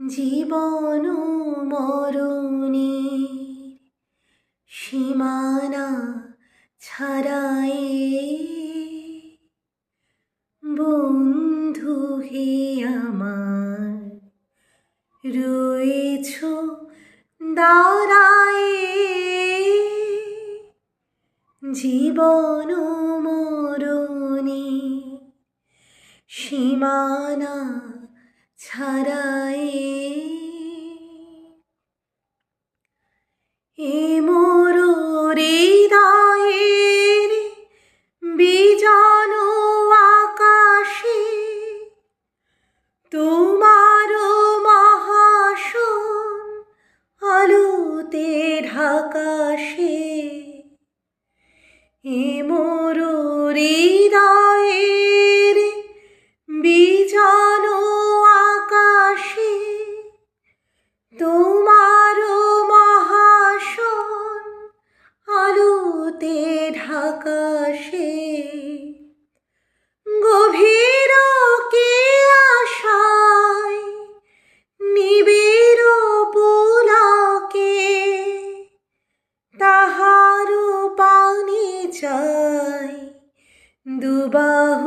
জীবন মরণে সীমানা ছাড়াই বন্ধু হে আমার রয়েছ দাঁড়ায় জীবন মরণে সীমানা ছাড়াই। এ মোর হৃদয়ের বিজন আকাশে তোমার মহাসন আলোতে ঢাকাশে। এ মোর হৃদয়ের বিজন আলোতে ঢাকাশে গভীর কে আশায় নিবিড় পুলকে তাহার পানি চাই দুবার